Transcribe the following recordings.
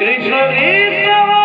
Krishna Krishna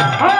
Hey!